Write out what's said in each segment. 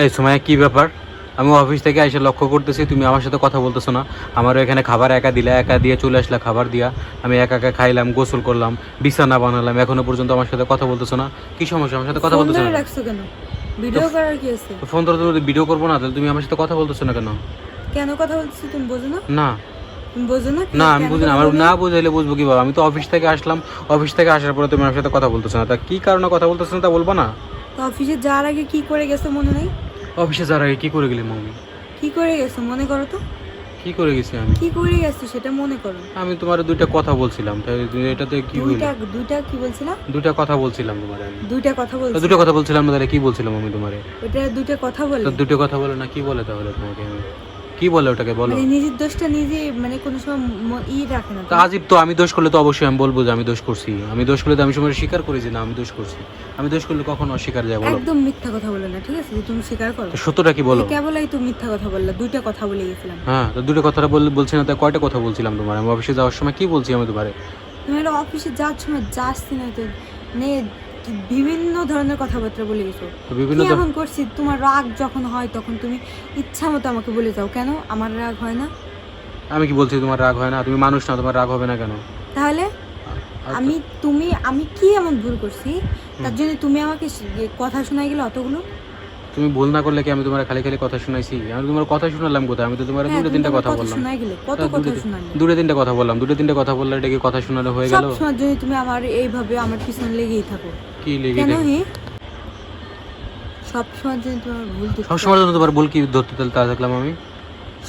এই সময় কি ব্যাপার? আমি অফিস থেকে এসে লক্ষ্য করতেছি তুমি আমার সাথে কথা বলতেছো না। আমারও এখানে খাবার একা দিলে একা দিয়ে চলে আসলা খাবার দিয়া। আমি একা একা খাইলাম গোসল করলাম বিছানা বানালাম এখনও পর্যন্ত আমার সাথে কথা বলতেছো না। কি সমস্যা? আমার সাথে কথা বলতেছো না? রাখছো কেন? ভিডিও করার কি আছে? ফোন ধরে ভিডিও করব না তাহলে তুমি আমার সাথে কথা বলতেছো না কেন? কেন কথা বলছিস তুমি বোঝো না? না। বোঝো না না আমি বুঝি না আমার না বুঝাইলে বুঝব কীভাবে? আমি তো অফিস থেকে আসলাম অফিস থেকে আসার পরে তুমি আমার সাথে কথা বলতেছো না। তা কি কারণে কথা বলতেছো না তা বলব না? তো অফিসে যাওয়ার আগে কি করে গেছে মনে নেই? অফিসে যাওয়ার আগে কি করে গেলি মমি? কি করে গেছো মনে করো তো। কি করে গেছি আমি? কি করে গেছো সেটা মনে করো। আমি তোমার দুইটা কথা বলছিলাম তাই এটাতে কি দুইটা দুইটা কি বলছিলাম? দুইটা কথা বলছিলাম তোমার আমি। দুইটা কথা বলছিলাম দুইটা দুটো কথা বলছিলাম না তাহলে কি বলছিলাম আমি তোমারে? ওটা দুইটা কথা বলে। দুইটা দুটো কথা বলে না কি বলে তাহলে তোমাকে আমি? কি বলে ওটাকে? বলো। মানে নিজের দোষটা নিজে মানে কোনো সময় ম- ই রাখে না। তা আজিব তো আমি দোষ করলে তো অবশ্যই আমি বলব যে আমি দোষ করছি। আমি দোষ করলে তো আমি সময় স্বীকার করি যে না আমি দোষ করছি। আমি দোষ করলে কখনো অস্বীকার যায় বলো। একদম মিথ্যা কথা বলে না ঠিক আছে? যে তুমি স্বীকার করো। তো সত্যটা কি বলো? কেবলই তো মিথ্যা কথা বললা দুইটা কথা বলে গেছিলাম। হ্যাঁ তো দুটো কথাটা বল বলছি না তাই কয়টা কথা বলছিলাম তোমার? আমি অফিসে যাওয়ার সময় কি বলছি আমি তোমারে? তুমি অফিসে যাওয়ার সময় যাচ্ছি না তো মানে বিভিন্ন ধরনের কথাবার্তা বলে গেছো? বিভিন্ন এমন করছি? তোমার রাগ যখন হয় তখন তুমি ইচ্ছা মতো আমাকে বলে যাও। কেন? আমার রাগ হয় না? আমি কি বলছি তোমার রাগ হয় না? তুমি মানুষ না তোমার রাগ হবে না কেন? তাহলে? আমি তুমি আমি কি এমন ভুল করছি? তার জন্য তুমি আমাকে কথা শোনাই গেলে অতগুলো তুমি ভুল না করলে কি আমি তোমার খালি খালি কথা শুনাইছি? আমি তোমার কথা শুনালাম কোথায়? আমি তো তোমার হ্যাঁ, দুটো তুমি তিনটা কথা বললাম। দুটো- তিনটা কথা বললাম। দুটো তিনটা কথা বললে এটা কি কথা শোনানো হয়ে সব গেল সময় যদি তুমি আমার এইভাবে আমার পিছনে লেগেই থাকো। কি লেগে সবসময় যদি সব সময় জন্য তোমার ভুল সবসময় যদি তোমার ভুল কি ধরতে তাহলে তা দেখলাম আমি।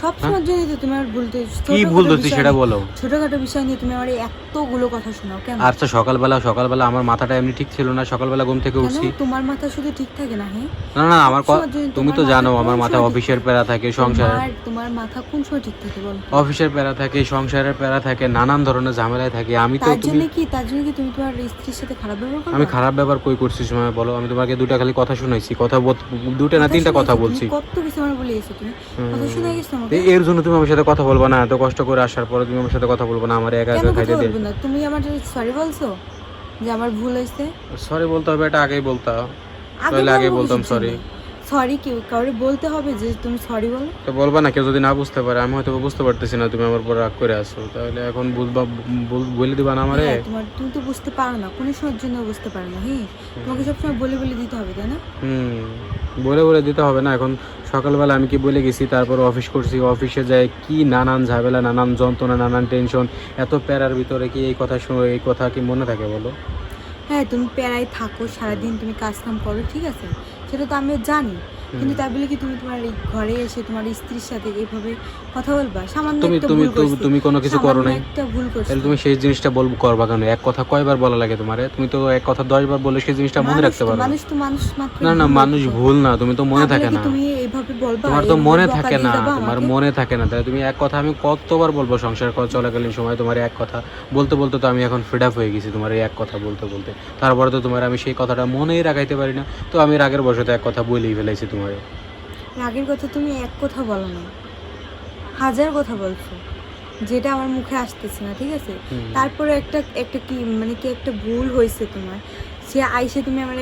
সব সময় জন্য তো তোমার ভুল ধর- কি ভুল ধরছি সেটা বলো। ছোটখাটো বিষয় নিয়ে তুমি আমার এতগুলো কথা শোনাও কেন? আচ্ছা সকালবেলা সকালবেলা আমার মাথাটা এমনি ঠিক ছিল না সকালবেলা ঘুম থেকে উঠছি। তোমার মাথা শুধু ঠিক থাকে না হ্যাঁ? না না আমার যদি তুমি তো জানো আমার সময় অফিসের প্যারা থাকে সংসার তোমার তোমার মাথা কোন সময় ঠিক থাকে বলো? অফিসের প্যারা থাকে সংসারের প্যারা থাকে নানান ধরনের ঝামেলায় থাকে। আমি তো তার তুমি জন্য কি তার জন্য কি তুমি তোমার স্ত্রীর সাথে খারাপ ব্যবহার করো আমি খারাপ ব্যবহার কই করছি সময় বলো? আমি তোমাকে দুটা খালি কথা শুনাইছি কথা দুটা না তিনটা কথা বলছি। কত কিছু আমার বলে গেছো তুমি? কথা শুনে গেছো এর জন্য তুমি আমার সাথে কথা বলব না এত কষ্ট করে আসার পরে তুমি আমার সাথে কথা বলব না আমার একা একা খাইতে দে না? তুমি আমার সরি বলছো যে আমার ভুল হয়েছে? সরি বলতে হবে এটা আগেই বলতা। তাহলে আগে বলতাম। জন্য? সরি কেউ কাউরে বলতে হবে যে তুমি সরি বলো? তো বলবা না কেউ যদি না বুঝতে পারে আমি হয়তো বুঝতে পারতেছি না তুমি আমার উপর রাগ করে আসো তাহলে এখন বুঝবা বল- বলে দিবা না আমারে? হ্যাঁ, তোমার তুমি তো বুঝতে পারো না কোনো সময়ের জন্য বুঝতে পারো না হ্যাঁ? তোমাকে সবসময় বলে বলে দিতে হবে তাই না? হুম বলে বলে দিতে হবে না এখন সকালবেলা আমি কি বলে গেছি, তারপর অফিস করছি অফিসে যায় কি নানান ঝামেলা, নানান যন্ত্রণা, নানান টেনশন এত প্যারার ভিতরে কি এই কথা শুনে এই কথা কি মনে থাকে বলো? হ্যাঁ তুমি প্যারায় থাকো, সারাদিন তুমি কাজ কাম করো, ঠিক আছে? সেটা তো আমিও জানি। কিন্তু তাই বলে কি তুমি তোমার এই ঘরে এসে তোমার স্ত্রীর সাথে এইভাবে কথা বলবা? সামান্য তুমি তুমি তুমি- কোনো কিছু করো নাই। একটা ভুল করছি। তাহলে তুমি সেই জিনিসটা বলব করবা কেন? এক কথা কয়বার বলা লাগে তোমারে? তুমি তো এক কথা দশ বার বলে সেই জিনিসটা মনে রাখতে পারো মানুষ তো মানুষ মাত্র না না মানুষ ভুল না তুমি তো মনে থাকে না। তুমি এইভাবে বলবা? তোমার তো মনে থাকে না তোমার মনে থাকে না। তাহলে তুমি এক কথা আমি কতবার বলব সংসার করা চলাকালীন সময় তোমার এক কথা? বলতে বলতে তো আমি এখন ফিড আপ হয়ে গেছি তোমার এই এক কথা বলতে বলতে। তারপরে তো তোমার আমি সেই কথাটা মনেই রাখাইতে পারি না। তো আমি রাগের বসতে এক কথা বলেই ফেলাইছি তোমার। রাগের কথা তুমি এক কথা বলো না। হাজার কথা বলছো। যেটা আমার মুখে আসতেছে না ঠিক আছে? তারপরে একটা একটা কি মানে কি একটা ভুল হয়েছে তোমার? সে আইসে তুমি আমার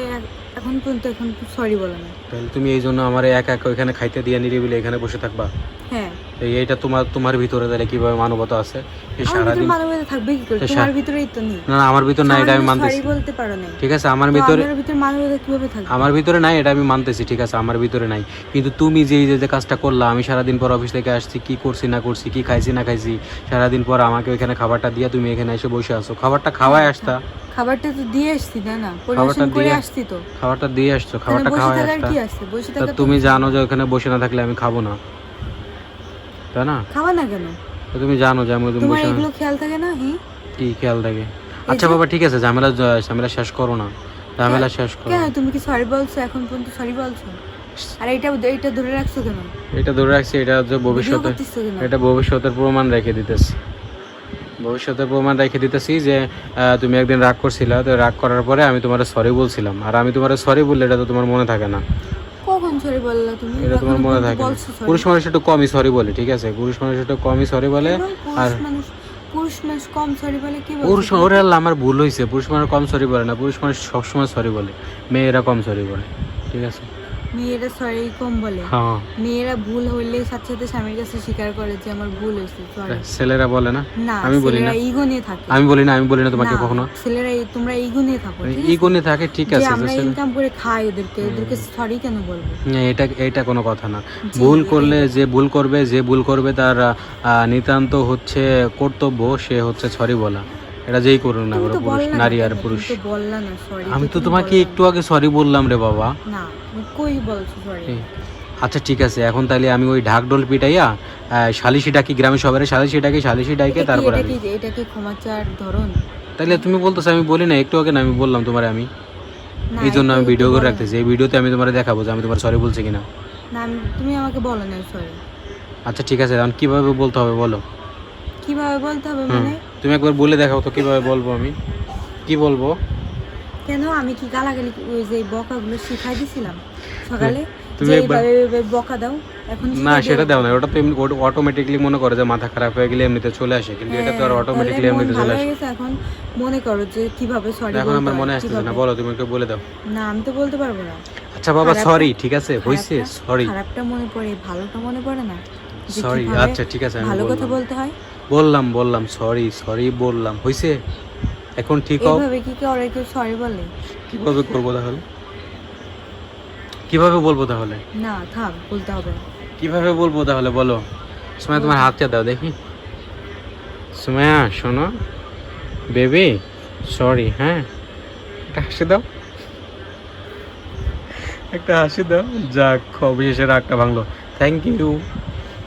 এখন পর্যন্ত এখন সরি বলো না। তাহলে তুমি এই জন্য আমার এক এক ওইখানে খাইতে দিয়ে নিরিবিলি এখানে বসে থাকবা? হ্যাঁ। এইটা তোমার তোমার ভিতরে তাহলে কীভাবে মানবতা আছে? এই আমার ভিতরে সারাদিন মানবতা থাকবে কি করে? তোমার ভিতরেই তো নেই। না না, আমার ভিতর না এটা আমি মানতেছি। বলতে পারো না ঠিক আছে আমার ভিতরে আমার ভিতরে মানবতা কীভাবে থাকবে? আমার ভিতরে নাই এটা আমি মানতেছি ঠিক আছে আমার ভিতরে নাই। কিন্তু তুমি যে যে যে কাজটা করলা আমি সারাদিন পর অফিস থেকে আসছি কি করছি না করছি কি খাইছি না খাইছি সারাদিন পর আমাকে ওইখানে খাবারটা দিয়ে তুমি এখানে এসে বসে আসো খাবারটা খাওয়াই আসতা। খাবারটা তো দিয়ে আসছি তাই না? খাবারটা পরিবেশন করে দিয়ে- আসছি তো। খাবারটা দিয়ে আসছো আসতা। আছে? থাকা তুমি জানো যে ওখানে বসে না থাকলে আমি খাব না। তাই না? খাওয়া না কেন? তুমি জানো যে আমি তোমার এগুলো খেয়াল থাকে না? হ্যাঁ কি খেয়াল থাকে? আচ্ছা বাবা ঠিক আছে ঝামেলা ঝামেলা শেষ করো না। ঝামেলা শেষ করো কেন তুমি কি সরি বলছো? এখন পর্যন্ত সরি বলছো? আর এটা এটা ধরে রাখছো কেন? এটা ধরে রাখছি এটা হচ্ছে ভিডিও ভবিষ্যতে এটা ভবিষ্যতের প্রমাণ রেখে দিতেছি। ভবিষ্যতের প্রমাণ রেখে দিতেছি যে তুমি একদিন রাগ করছিলা তো রাগ করার পরে আমি তোমার সরি বলছিলাম। আর আমি তোমার সরি বললে এটা তো তোমার মনে থাকে না। সরি বললা তুমি এটা তোমার মনে থাকে। পুরুষ মানুষ একটু কমই সরি বলে ঠিক আছে? পুরুষ মানুষ একটু কমই সরি বলে আর পুরুষ মানুষ কম সরি বলে কি পুরুষ ওরে আল্লাহ আমার ভুল হয়েছে পুরুষ মানুষ কম সরি বলে না পুরুষ মানুষ সবসময় সরি বলে। মেয়েরা কম সরি বলে ঠিক আছে? মেয়েরা সরি কম বলে। হ্যাঁ। মেয়েরা ভুল হইলে সাথে সাথে স্বামীর কাছে স্বীকার করে যে আমার ভুল হয়েছে সরি ছেলেরা বলে না? আমি বলি না। ইগো নিয়ে থাকে। আমি বলি না আমি বলি না তোমাকে কখনো। ছেলেরা তোমরা ইগো নিয়ে থাকো আছে? ইগোনে থাকে ঠিক আছে আমরা ইনকাম করে খাই ওদেরকে ওদেরকে সরি কেন বলব? না, এটা এটা কোনো কথা না। ভুল করলে যে ভুল করবে যে ভুল করবে তার নিতান্ত হচ্ছে কর্তব্য সে হচ্ছে সরি বলা। এটা যেই করুন না পুরুষ নারী আর পুরুষ। তুমি না সরি আমি তো তোমাকে একটু আগে সরি বললাম রে বাবা। না কই বলছো সরি আচ্ছা ঠিক আছে। এখন তাহলে আমি ওই ঢাকডোল পিটাইয়া সালিশি ডাকি গ্রামে সবারে সালিশি ডাকি সালিশি ডাইকে তারপরে এটা কি এটা কি ক্ষমা চার ধরন? তাহলে তুমি বলতেছো আমি বলি না একটু আগে না আমি বললাম তোমারে আমি। এই জন্য আমি ভিডিও করে। রাখতেছি। এই ভিডিওতে আমি তোমার দেখাবো যে আমি তোমার সরি বলছি কিনা। না তুমি আমাকে বলো না সরি আচ্ছা ঠিক আছে এখন কীভাবে বলতে হবে বলো। কীভাবে বলতে হবে মানে? তুমি একবার বলে দেখাও তো কীভাবে বলব আমি। কি বলব? কেন? আমি কি গালাগালি ওই যে বকাগুলো শিখাই দিছিলাম? সকালে তুমি বকা দাও এখন না সেটা দাও। না ওটা তো অটোমেটিকলি মনে করে যে মাথা খারাপ হয়ে গেলে এমনিতে চলে আসে কিন্তু এটা তো আর হ্যাঁ, অটোমেটিকলি এমনিতে চলে আসে। এখন। মনে করো যে কীভাবে সরি এখন আমার মনে আসতেছে না। বলো তুমি একটু বলে দাও। না আমি তো বলতে পারব না। আচ্ছা বাবা সরি ঠিক আছে খারাপটা- সরি খারাপটা মনে পড়ে ভালোটা মনে পড়ে না? সরি আচ্ছা ঠিক আছে আমি ভালো কথা বলতে হয়? বললাম বললাম সরি সরি বললাম। হয়েছে এখন ঠিক এইভাবে কি করে কেউ সরি বলে? কীভাবে করব তাহলে? কীভাবে বলব তাহলে? না থাক বলতে হবে। কীভাবে বলব তাহলে বলো। সময় তোমার হাতটা দাও দেখি। সুমায়া শোনো। বেবি সরি হ্যাঁ? একটা হাসি দাও। একটা হাসি দাও। যাক অবশেষে রাগটা ভাঙলো। Thank you